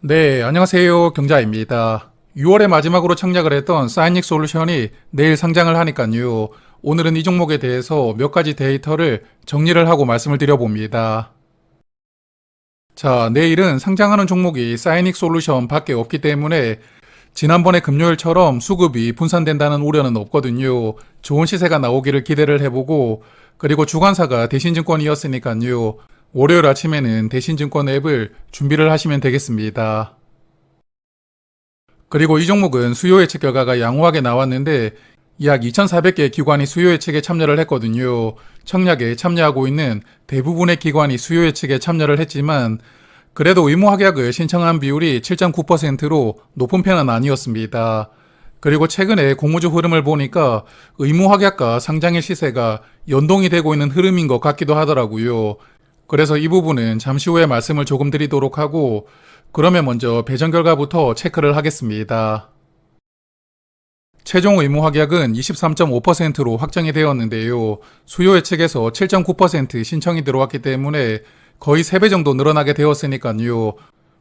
네, 안녕하세요. 경자입니다. 6월에 마지막으로 청약을 했던 사이닉 솔루션이 내일 상장을 하니까요. 오늘은 이 종목에 대해서 몇 가지 데이터를 정리를 하고 말씀을 드려봅니다. 자, 내일은 상장하는 종목이 사이닉 솔루션 밖에 없기 때문에 지난번에 금요일처럼 수급이 분산된다는 우려는 없거든요. 좋은 시세가 나오기를 기대를 해보고 그리고 주관사가 대신증권이었으니까요. 월요일 아침에는 대신증권 앱을 준비를 하시면 되겠습니다. 그리고 이 종목은 수요 예측 결과가 양호하게 나왔는데 약 2,400개 기관이 수요 예측에 참여를 했거든요. 청약에 참여하고 있는 대부분의 기관이 수요 예측에 참여를 했지만 그래도 의무 확약을 신청한 비율이 7.9%로 높은 편은 아니었습니다. 그리고 최근에 공모주 흐름을 보니까 의무 확약과 상장일 시세가 연동이 되고 있는 흐름인 것 같기도 하더라고요. 그래서 이 부분은 잠시 후에 말씀을 조금 드리도록 하고 그러면 먼저 배정 결과부터 체크를 하겠습니다. 최종 의무 확약은 23.5%로 확정이 되었는데요. 수요 예측에서 7.9% 신청이 들어왔기 때문에 거의 3배 정도 늘어나게 되었으니까요.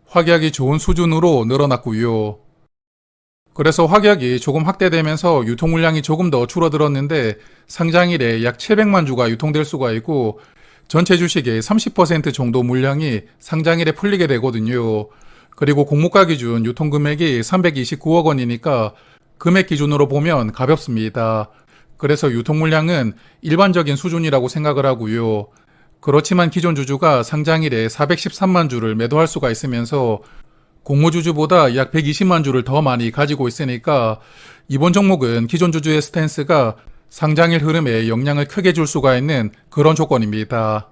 확약이 좋은 수준으로 늘어났고요. 그래서 확약이 조금 확대되면서 유통 물량이 조금 더 줄어들었는데 상장일에 약 700만 주가 유통될 수가 있고 전체 주식의 30% 정도 물량이 상장일에 풀리게 되거든요. 그리고 공모가 기준 유통 금액이 329억 원이니까 금액 기준으로 보면 가볍습니다. 그래서 유통 물량은 일반적인 수준이라고 생각을 하고요. 그렇지만 기존 주주가 상장일에 413만 주를 매도할 수가 있으면서 공모주주보다 약 120만 주를 더 많이 가지고 있으니까 이번 종목은 기존 주주의 스탠스가 상장일 흐름에 영향을 크게 줄 수가 있는 그런 조건입니다.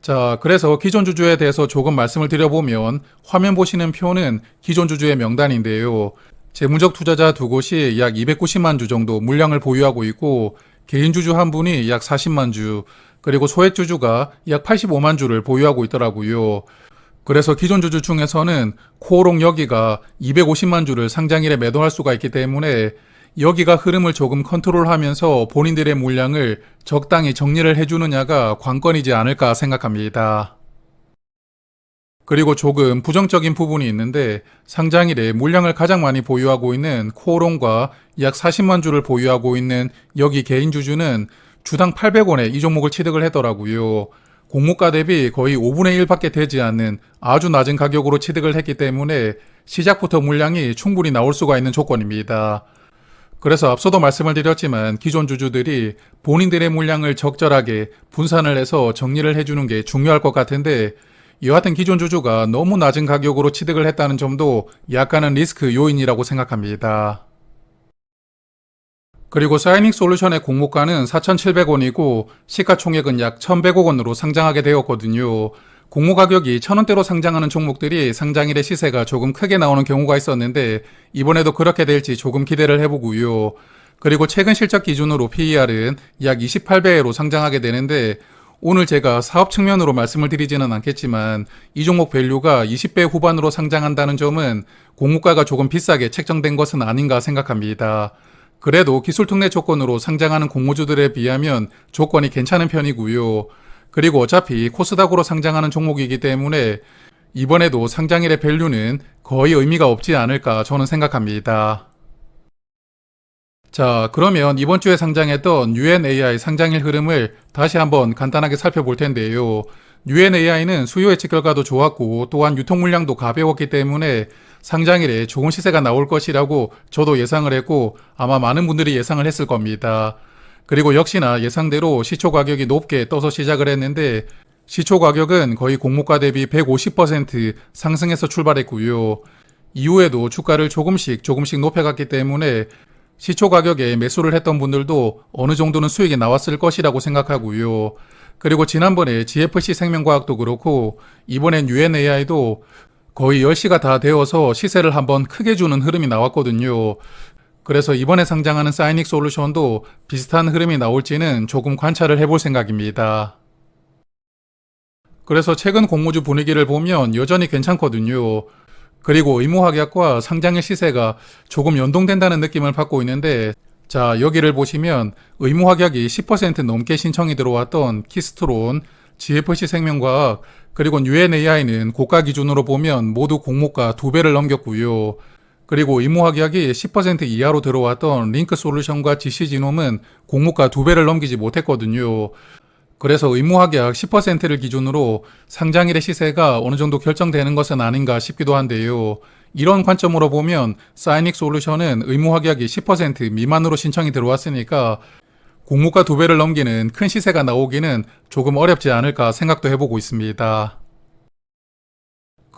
자, 그래서 기존 주주에 대해서 조금 말씀을 드려보면 화면 보시는 표는 기존 주주의 명단인데요. 재무적 투자자 두 곳이 약 290만 주 정도 물량을 보유하고 있고 개인 주주 한 분이 약 40만 주, 그리고 소액 주주가 약 85만 주를 보유하고 있더라고요. 그래서 기존 주주 중에서는 코오롱 여기가 250만 주를 상장일에 매도할 수가 있기 때문에 여기가 흐름을 조금 컨트롤하면서 본인들의 물량을 적당히 정리를 해주느냐가 관건이지 않을까 생각합니다. 그리고 조금 부정적인 부분이 있는데 상장일에 물량을 가장 많이 보유하고 있는 코오롱과 약 40만 주를 보유하고 있는 여기 개인 주주는 주당 800원에 이 종목을 취득을 했더라고요. 공모가 대비 거의 5분의 1밖에 되지 않는 아주 낮은 가격으로 취득을 했기 때문에 시작부터 물량이 충분히 나올 수가 있는 조건입니다. 그래서 앞서도 말씀을 드렸지만 기존 주주들이 본인들의 물량을 적절하게 분산을 해서 정리를 해주는 게 중요할 것 같은데 여하튼 기존 주주가 너무 낮은 가격으로 취득을 했다는 점도 약간은 리스크 요인이라고 생각합니다. 그리고 사이닉 솔루션의 공모가는 4,700원이고 시가총액은 약 1,100억 원으로 상장하게 되었거든요. 공모 가격이 1,000원대로 상장하는 종목들이 상장일의 시세가 조금 크게 나오는 경우가 있었는데 이번에도 그렇게 될지 조금 기대를 해보고요. 그리고 최근 실적 기준으로 PER은 약 28배로 상장하게 되는데 오늘 제가 사업 측면으로 말씀을 드리지는 않겠지만 이 종목 밸류가 20배 후반으로 상장한다는 점은 공모가가 조금 비싸게 책정된 것은 아닌가 생각합니다. 그래도 기술 특례 조건으로 상장하는 공모주들에 비하면 조건이 괜찮은 편이고요. 그리고 어차피 코스닥으로 상장하는 종목이기 때문에 이번에도 상장일의 밸류는 거의 의미가 없지 않을까 저는 생각합니다. 자, 그러면 이번 주에 상장했던 UNAI 상장일 흐름을 다시 한번 간단하게 살펴볼 텐데요. UNAI는 수요 예측 결과도 좋았고 또한 유통 물량도 가벼웠기 때문에 상장일에 좋은 시세가 나올 것이라고 저도 예상을 했고 아마 많은 분들이 예상을 했을 겁니다. 그리고 역시나 예상대로 시초 가격이 높게 떠서 시작을 했는데 시초 가격은 거의 공모가 대비 150% 상승해서 출발했고요. 이후에도 주가를 조금씩 조금씩 높여갔기 때문에 시초 가격에 매수를 했던 분들도 어느 정도는 수익이 나왔을 것이라고 생각하고요. 그리고 지난번에 GFC 생명과학도 그렇고 이번엔 UNAI도 거의 10시가 다 되어서 시세를 한번 크게 주는 흐름이 나왔거든요. 그래서 이번에 상장하는 사이닉 솔루션도 비슷한 흐름이 나올지는 조금 관찰을 해볼 생각입니다. 그래서 최근 공모주 분위기를 보면 여전히 괜찮거든요. 그리고 의무확약과 상장의 시세가 조금 연동된다는 느낌을 받고 있는데 자 여기를 보시면 의무확약이 10% 넘게 신청이 들어왔던 키스트론 GFC 생명과학, 그리고 UNAI는 고가 기준으로 보면 모두 공모가 두 배를 넘겼고요. 그리고 의무화계약이 10% 이하로 들어왔던 링크 솔루션과 GC지놈은 공모가 두 배를 넘기지 못했거든요. 그래서 의무화계약 10%를 기준으로 상장일의 시세가 어느 정도 결정되는 것은 아닌가 싶기도 한데요. 이런 관점으로 보면 사이닉 솔루션은 의무화계약이 10% 미만으로 신청이 들어왔으니까 공모가 두 배를 넘기는 큰 시세가 나오기는 조금 어렵지 않을까 생각도 해보고 있습니다.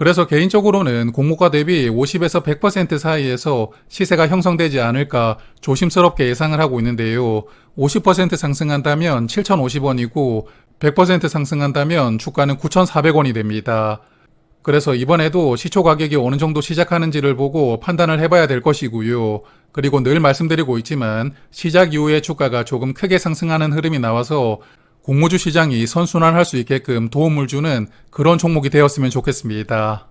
그래서 개인적으로는 공모가 대비 50에서 100% 사이에서 시세가 형성되지 않을까 조심스럽게 예상을 하고 있는데요. 50% 상승한다면 7,050원이고 100% 상승한다면 주가는 9,400원이 됩니다. 그래서 이번에도 시초 가격이 어느 정도 시작하는지를 보고 판단을 해봐야 될 것이고요. 그리고 늘 말씀드리고 있지만 시작 이후에 주가가 조금 크게 상승하는 흐름이 나와서 공모주 시장이 선순환할 수 있게끔 도움을 주는 그런 종목이 되었으면 좋겠습니다.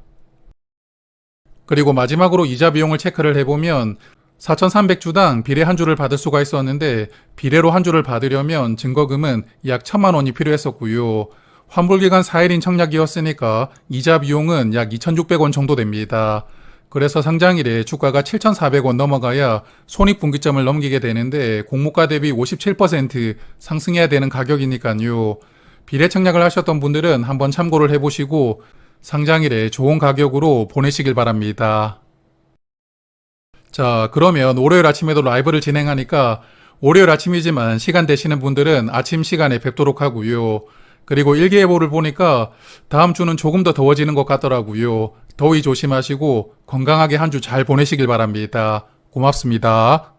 그리고 마지막으로 이자 비용을 체크를 해보면 4,300주당 비례 한 주를 받을 수가 있었는데 비례로 한 주를 받으려면 증거금은 약 1천만 원이 필요했었고요. 환불기간 4일인 청약이었으니까 이자 비용은 약 2,600원 정도 됩니다. 그래서 상장일에 주가가 7,400원 넘어가야 손익분기점을 넘기게 되는데 공모가 대비 57% 상승해야 되는 가격이니까요. 비례 청약을 하셨던 분들은 한번 참고를 해보시고 상장일에 좋은 가격으로 보내시길 바랍니다. 자, 그러면 월요일 아침에도 라이브를 진행하니까 월요일 아침이지만 시간 되시는 분들은 아침 시간에 뵙도록 하고요. 그리고 일기예보를 보니까 다음 주는 조금 더 더워지는 것 같더라고요. 더위 조심하시고 건강하게 한 주 잘 보내시길 바랍니다. 고맙습니다.